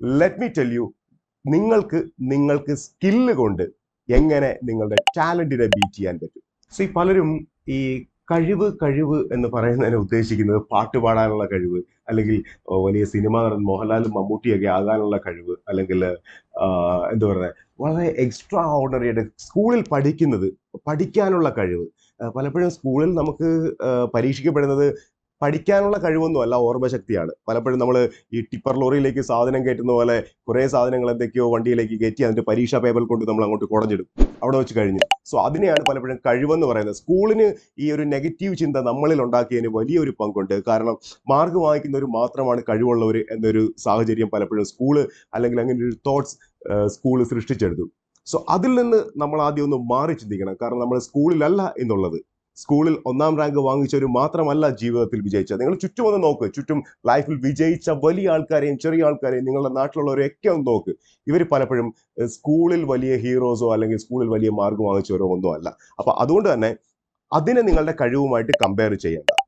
Let me tell you നിങ്ങൾക്ക് നിങ്ങൾക്ക് skill കൊണ്ട് എങ്ങനെ നിങ്ങളുടെ ടാലന്റിനെ ബീറ്റ് ചെയ്യാൻ പറ്റും. സോ ഈ പലരും ഈ കഴിവ് കഴിവ് എന്ന് പറയുന്നതിനെ ഉദ്ദേശിക്കുന്നത് പാട്ട് പാടാനുള്ള കഴിവ് അല്ലെങ്കിൽ വലിയ സിനിമ നടൻ മോഹൻലാലും മമ്മൂട്ടിയൊക്കെ ആകാനുള്ള കഴിവ് അല്ലെങ്കിൽ എന്താ പറയുക വളരെ എക്സ്ട്രാ ഓർഡിനറി ആയിട്ട് സ്കൂളിൽ പഠിക്കുന്നത് പഠിക്കാനുള്ള കഴിവ്. പലപ്പോഴും സ്കൂളിൽ നമുക്ക് പരീക്ഷിക്കപ്പെടുന്നത് പഠിക്കാനുള്ള കഴിവൊന്നും അല്ല ഓർമ്മശക്തിയാണ്. പലപ്പോഴും നമ്മൾ ഈ ടിപ്പർ ലോറിയിലേക്ക് സാധനം കയറ്റുന്ന പോലെ കുറേ സാധനങ്ങൾ എന്തൊക്കെയോ വണ്ടിയിലേക്ക് കയറ്റി അതിന്റെ പരീക്ഷാ പേപ്പർ കൊണ്ട് നമ്മൾ അങ്ങോട്ട് കുടഞ്ഞിടും. അവിടെ വെച്ച് കഴിഞ്ഞു. സോ അതിനെയാണ് പലപ്പോഴും കഴിവെന്ന് പറയുന്നത്. സ്കൂളിന് ഈ ഒരു നെഗറ്റീവ് ചിന്ത നമ്മളിൽ ഉണ്ടാക്കിയതിന് വലിയൊരു പങ്കുണ്ട്. കാരണം മാർക്ക് വാങ്ങിക്കുന്നവർ മാത്രമാണ് കഴിവുള്ളവർ എന്നൊരു സാഹചര്യം പലപ്പോഴും സ്കൂൾ അല്ലെങ്കിൽ അങ്ങനെ ഒരു തോട്ട്സ് സ്കൂൾ സൃഷ്ടിച്ചെടുത്തു. സോ അതിൽ നിന്ന് നമ്മൾ ആദ്യം ഒന്ന് മാറി ചിന്തിക്കണം. കാരണം നമ്മൾ സ്കൂളിലല്ല എന്നുള്ളത്. സ്കൂളിൽ ഒന്നാം റാങ്ക് വാങ്ങിച്ചവർ മാത്രമല്ല ജീവിതത്തിൽ വിജയിച്ചത്. നിങ്ങൾ ചുറ്റും ഒന്ന് നോക്ക്. ചുറ്റും ലൈഫിൽ വിജയിച്ച വലിയ ആൾക്കാരെയും ചെറിയ ആൾക്കാരെയും നിങ്ങളുടെ നാട്ടിലുള്ളവരെയൊക്കെ ഒന്ന് നോക്ക്. ഇവർ പലപ്പോഴും സ്കൂളിൽ വലിയ ഹീറോസോ അല്ലെങ്കിൽ സ്കൂളിൽ വലിയ മാർക്ക് വാങ്ങിച്ചവരോ ഒന്നും അല്ല. അപ്പൊ അതുകൊണ്ട് തന്നെ അതിനെ നിങ്ങളുടെ കഴിവുമായിട്ട് കമ്പയർ ചെയ്യേണ്ട.